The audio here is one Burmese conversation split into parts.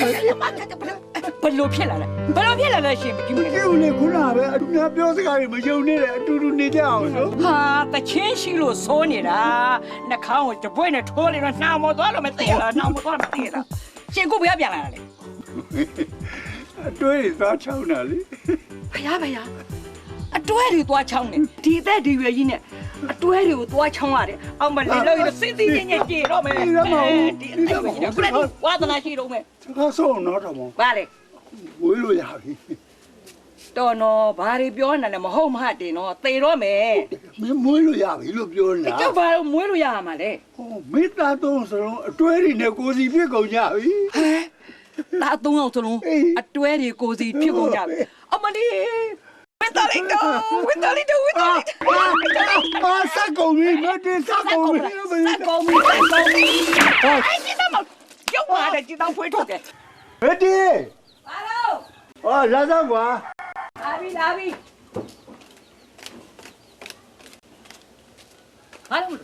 မယ်ဘယ်လိုဖြစ်လာလဲဘယ်လိုဖြစ်လာလဲရှင်ဒီမလေးဒီဦးလေခုနကပဲအတူများပြောစကားတွေမယုံနဲ့အတူတူနေကြအောင်နော်ဟာတချင်းရှိလို့စိုးနေတာနှာခေါင်းကိုတပွေးနဲ့ထိုးနေတော့နှာမောသွားလို့မသိရလားနှာမောသွားလို့မသိရလားရှင်ကိုဘယ်ပြန်လာလဲအတွဲတွေသွားချောင်းတာလေဖယားဖယားအတွဲတွေသွားချောင်းနေဒီအသက်ဒီရွယ်ကြီးနဲ့ အတွဲတွေကိုသွားချောင်းရတယ်အောင်မလေးလို့စိတ်သိညင်ကြေတော့မယ်ဒီအသက်ရွယ်ကြီးနဲ့ခုနကဝါသနာရှိတော့မယ်စကားဆုံးတော့တော့မောဘာလဲဝေးလို့ရပြီတော်နော်ဘာတွေပြောနေလဲမဟုတ်မဟုတ်တင်နော်သေတော့မယ်မင်းမွေးလို့ရပြီလို့ပြောနေတာကျောက်ဘာလို့မွေးလို့ရမှာလဲဟောမေတ္တာသုံးစလုံးအတွဲတွေနဲ့ကိုယ်စီပြစ်ကုန်ကြပြီဟဲဒါအသုံးအောင်စလုံးအတွဲတွေကိုစီဖြစ်ကုန်ကြပြီအမလေး ဝင်းတော်လေးတော့ဝင်းတော်လေးတော့ဝင်းတော်လေးတော့အာဆက်ကုန်ပြီမတင်ဆက်ကုန်ပြီစက်ကုန်ပြီစက်ကုန်ပြီအဲ့ဒီတော့ကျောက်ပါတယ်ဒီတော့ဖွေးထုတ်တယ်မတင်ဘာလို့ဟောလာတော့ကွာလာပြီလာပြီဘာလို့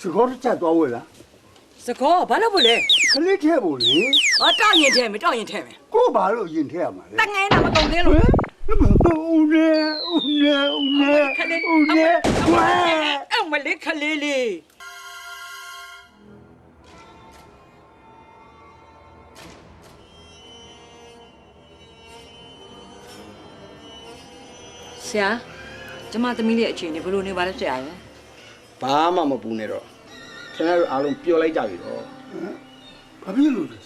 စကောတစ်ချက်သွားဝယ်လားစကောဘာလို့ဘလဲခလေးထဲဖို့လေဟောတောက်ရင်ထဲမယ်တောက်ရင်ထဲမယ်ကို့ဘာလို့ရင်ထဲရမှာလဲတငယ်တာမကုန်သေးလို့ ဦးနေဦးနေဦးနေ ဦးနေဝဲအဲ့မလေးခလေးလေးဆရာကျမသမီးလေးအခြေအနေဘယ်လိုနေပါလဲဆရာရယ်ဘာမှမပူနဲ့တော့ခင်ဗျားတို့အားလုံးပျော်လိုက်ကြပြီတော့ဘာဖြစ်လို့လဲ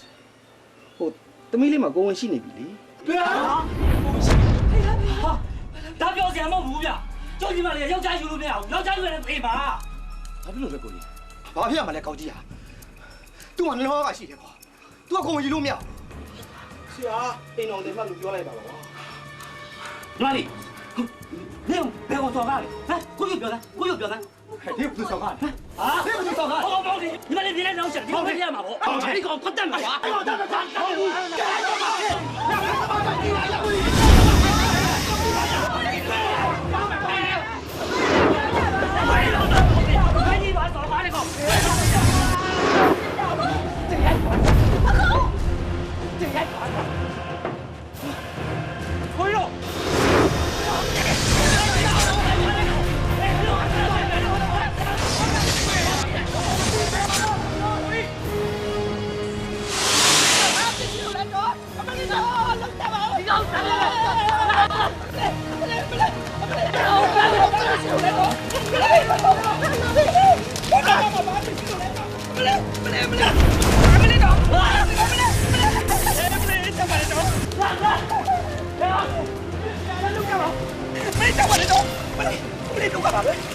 ဟိုသမီးလေးမှာကိုယ်ဝင်ရှိနေပြီလေဗျာဒါပြောစရာမဟုတ်ဘူးဗျ ကျုပ်ဒီမှာလေယောက်ျားယူလို့မရဘူးယောက်ျားယူရင်သေပါဘာဖြစ်လို့လဲကိုကြီးဘာဖြစ်ရမှာလဲကောက်ကြီးဟာသူ့မှာနှလုံးသားကရှိတယ်ကွာသူကကိုယ်ဝင်ယူလို့မရဘူးဆရာအိမ်တော်တယ်မှလို့ပြောလိုက်ပါပါကွာညီမလေးနေဘယ်ကိုစော်ကားလဲဟမ်ကိုယူပြောသားကိုယူပြောသားဟဲ့ဒီဘုဆောင်ကဟာဘယ်ကိုစော်ကားဟောပေါ့ဒီညီမလေးဒီနေ့တော့ချက်ဒီကိုပြရမှာပေါ့ဒီကောင်ဖတ်တယ်မှာကွာဟောတော့တော့ကိုရော 这个。这个 ကို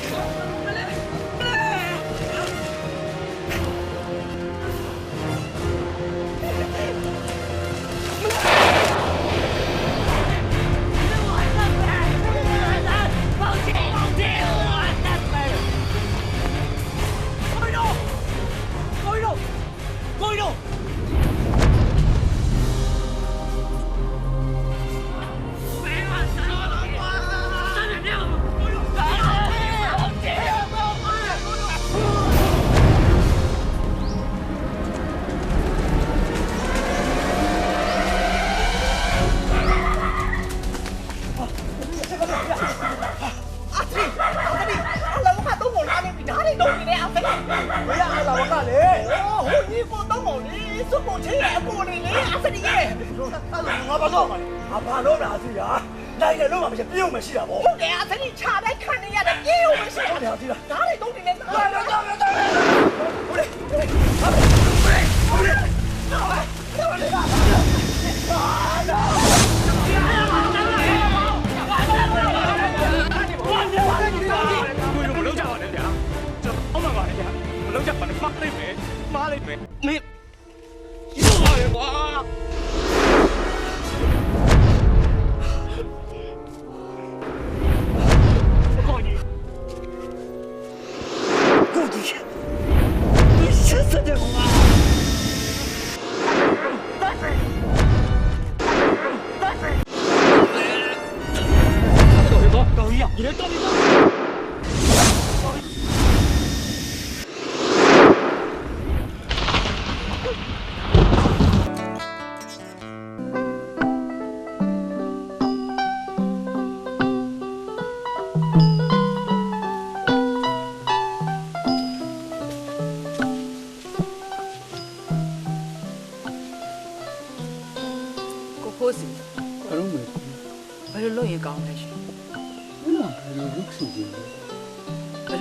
ငါဘာလို့မှာလဲငါဘာလို့လာစီရာနိုင်တယ်လို့မှမဖြစ်ပြုံးမရှိတာဗောဟုတ်တယ်အသတိချလိုက်ခံနေရတယ်ပြေးဦးမရှိဟုတ်တယ်ဟာစီရာဒါတွေတုံးနေနေတော့တော့တော့တော့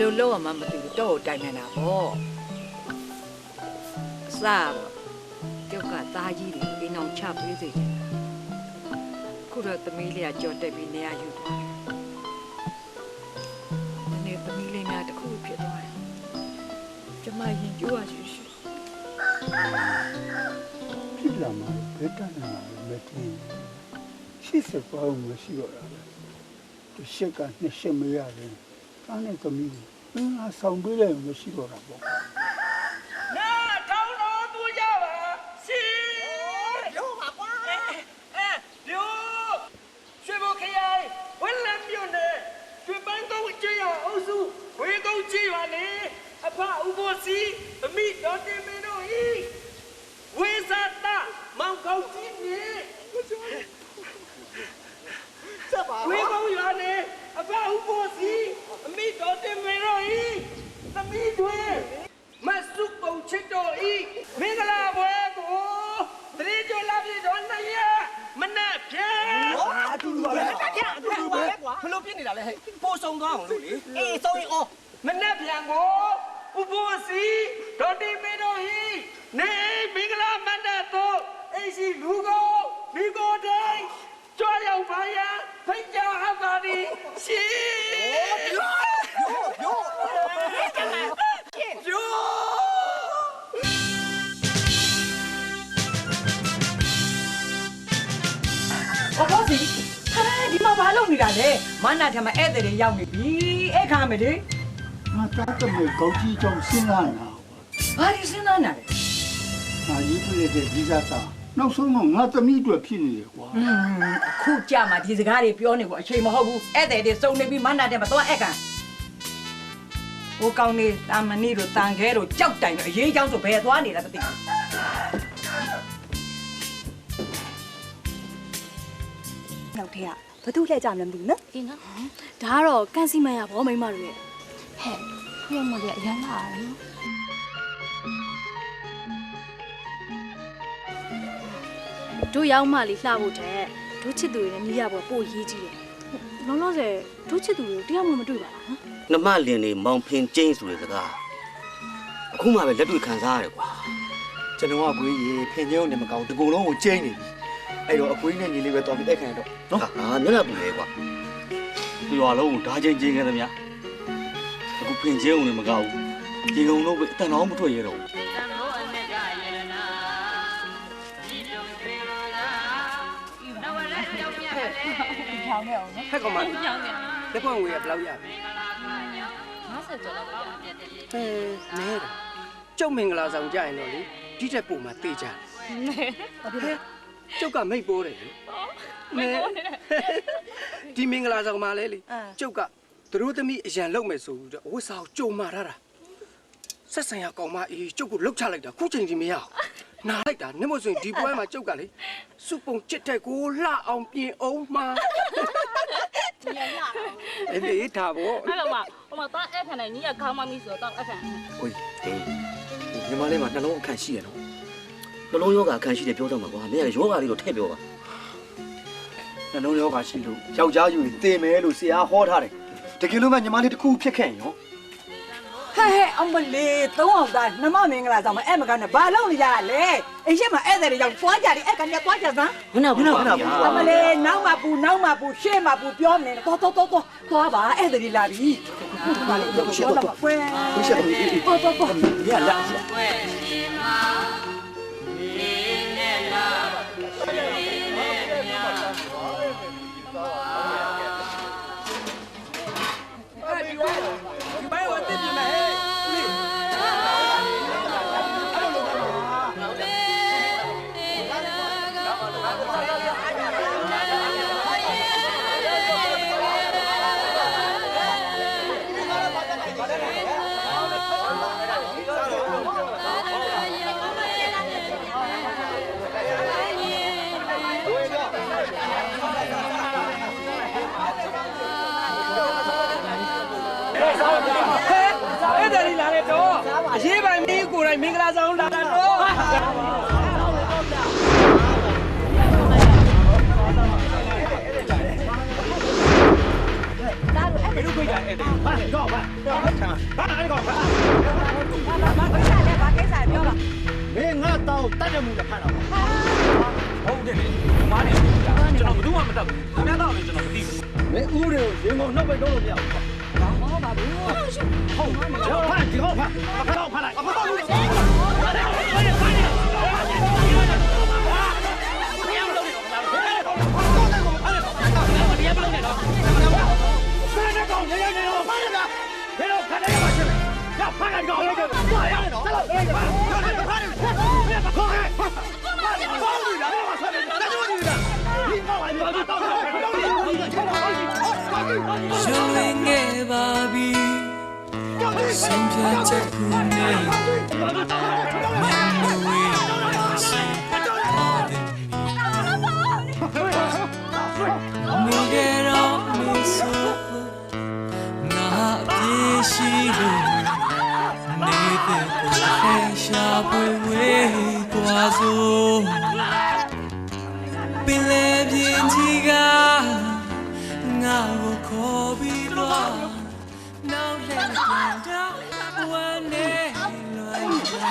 လိုလုပ်ရမှမသိဘူးတော့ကိုတိုင်နေတာပေါ့အစားပေါ့ကျောက်ကသားကြီးတွေအိမ်အောင်ချပေးစေချင်တာခုတော့သမီးလေးကကြော်တက်ပြီးနေရာယူသွားတယ်ဒီနေ့သမီးလေးများတစ်ခုဖြစ်သွားတယ်ကျမရင်ကြိုးရရှိရှိဖြစ်လာမှာဘယ်တတ်နိုင်မှာလဲမသိဘူးရှိစပေါင်းမရှိတော့တာပဲဒီရှက်ကနှစ်ရှက်မရတယ်အားနဲ့သမီးအ င်းအဆောင်ပေးတယ်မရှိတော့တာပေါ့နာထောင်းတော်သူကြပါစီပြောပါကွာအဲဒီရွှေဘုခရိုင်ဝက်လက်မြို့နယ်ရွှေပန်းကုန်းကျွော်အုပ်စုဝေကုန်းကျွော်လေအဖဥပိုလ်စီအမိတော်တင်မင်းတို့ဤဝေဇာတာမောင်ကောင်းကြီးနေ ဆက်ပါ ဝေကုန်းရွာနေအဖဥပိုလ်စီအမိတော်တင်မင်းတို့ဤသမီးတွေမဆုပုံချစ်တော်ဤမင်္ဂလာပွဲကိုတရေကျော်လာပြီတော်နှစ်ရက်မနဲ့ဖြဲ အတူတူပါပဲ တက်ကြအတူတူပါပဲကွာ ဘလို့ပြစ်နေတာလဲဟဲ့ပို့ဆုံးသွားအောင်လို့လေ အေးဆုံးရင်အော် မနဲ့ပြန်ကိုဥပ္ပစီ ဒေါ်တီမေတော်ဟီနေမင်္ဂလာမန္တတော့အိရှိလူကိုမိကိုတိုင်ကြွားရောက်ပါရန်ဖိတ်ကြားအပ်ပါသည်ရှင်ယိုဟောဖို့စီဟာဒီမှာဘာလုပ်နေတာလဲမနာထမဧည့်သည်တွေရောက်နေပြီအဲ့ခါမယ်လေငါတားတမေကောင်းကြီးကြောင့်စဉ်းစားနေတာ ဘာဒီစဉ်းစားနေလဲငါရေးပြလိုက်တဲ့ဒီစားစာနောက်ဆုံးတော့ငါသမီးအတွက်ဖြစ်နေတယ်ကွာอืมအခုကြမှာဒီစကားတွေပြောနေဖို့အချိန်မဟုတ်ဘူးဧည့်သည်တွေစုံနေပြီမနာတဲ့မှာတော့အဲ့ကန်ဟိုကောင်းနေတာမဏိတို့တန်ခဲတို့ကြောက်တိုင်တို့အရေးချောင်းဆိုဘယ်သွားနေလဲမသိဘူးနောက်ထက်ကဘသူလှည့်ကြမလဲမသိဘူးနော်အေးနော်ဒါကတော့ကန်စီမန်ရဗောမိန်းမတို့ရဲ့ဟဲ့ခွေးမလေးအရန်လာတယ် တို့ရောက်မှလေးလှဖို့တဲ့တို့ချစ်သူတွေနဲ့နီးရဖို့ပို့ရေးကြီးတယ်လောလောဆယ်တို့ချစ်သူတွေကိုတရားမှမတွေ့ပါလားဟမ်နမလင်နေမောင်ဖင်ကျင်းဆိုတဲ့စကားအခုမှပဲလက်တွေ့ခံစားရတယ်ကွာကျွန်တော်ကကိုကြီးရေဖင်ကျင်းနေမကောင်းတကူလုံးကိုကျင်းနေပြီအဲ့တော့အကွေးနဲ့ညီလေးပဲတော်ပြီးတိုက်ခံရတော့နော်ဟာမျက်နှာပူလေကွာဒီရွာလုံးကိုဓာချင်းချင်းခဲ့သမျှအခုဖင်ကျင်းုံနဲ့မကောက်ဘူးဒီကုံလုံးပဲအတန်တော်မထွက်ရတော့ဘူး ဟဲ့ကောင်မလေးလက်ပွင့်ဝေးရဘယ်လောက်ရပြီ50ကျော်လောက်ပါဟဲနဲတာကျုပ်မင်္ဂလာဆောင်ကြရင်တော့လေဒီတက်ပုံမှာတေးကြတယ်ဘာဖြစ်လဲကျုပ်ကမိတ်ပိုးတယ်လေနဲဒီမင်္ဂလာဆောင်မှာလဲလေကျုပ်ကသူတို့သမီးအရန်လုံးမယ်ဆိုပြီးတော့ဝတ်စာကိုကြုံမာထားတာဆက်ဆံရကောင်မအေးကျုပ်ကိုလှုပ်ချလိုက်တာခုချိန်ကြီးမရအောင် နားလိုက်တာနင့်မို့ဆိုရင်ဒီပွဲမှာကျုပ်ကလေစုပုံချစ်တဲ့ကိုလှအောင်ပြင်အောင်မှာအဲ့ဒီထားဖို့အဲ့တော့မှဟိုမှာတော့အဲ့ခံနေနီးရခေါင်းမမီဆိုတော့အဲ့ခံကိုကြီးဟေးညီမလေးမှာနှလုံးအခန့်ရှိရနော်နှလုံးယောဂအခန့်ရှိတယ်ပြောတော့မှာကွာမင်းကယောဂလေးတော့ထည့်ပြောပါနှလုံးရောဂါရှိလို့ယောက်ျားယူရင်တင်မယ်လို့ဆရာဟောထားတယ်တကယ်လို့မှညီမလေးတစ်ခုဖြစ်ခဲ့ရင်ရော ဟဲ့ဟဲ့အမလေးသုံးအောင်သားနှမမင်္ဂလာဆောင်မအဲ့မကောင်းနဲ့ဘာလုပ်နေကြလဲအိမ်ရှိမှာဧည့်သည်တွေရောက်သွားကြတယ်အဲ့ကန်ကသွားကြစမ်းမနာဘူးကွာအမလေးနောက်မှပူနောက်မှပူရှေ့မှပူပြောနေတယ်တော်တော်တော်တော်သွားပါဧည့်သည်တွေလာပြီဘာလို့ပြောလာမှာကွယ်တော်တော်တော်ညလာဆရာဒီဘို 没路规矩，快，走吧！不要乱抢啊！把哪里搞？把把把！不要下来，把这下不要了。没拿到，大家忙着看呢。好，对对，有马的。只能不听话，不能，只能不听话。没无聊，你们那边搞了没有？ ဟုတ်မှာမဟုတ်ဖာဒီကောဖာဖာဖာလိုက်အမတော်ရုံး ပါပြီဆုံးဖြတ်ချက်ခုနဲ့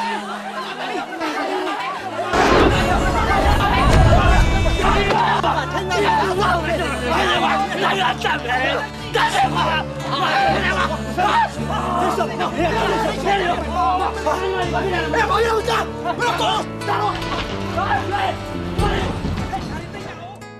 我们是浴火的凤凰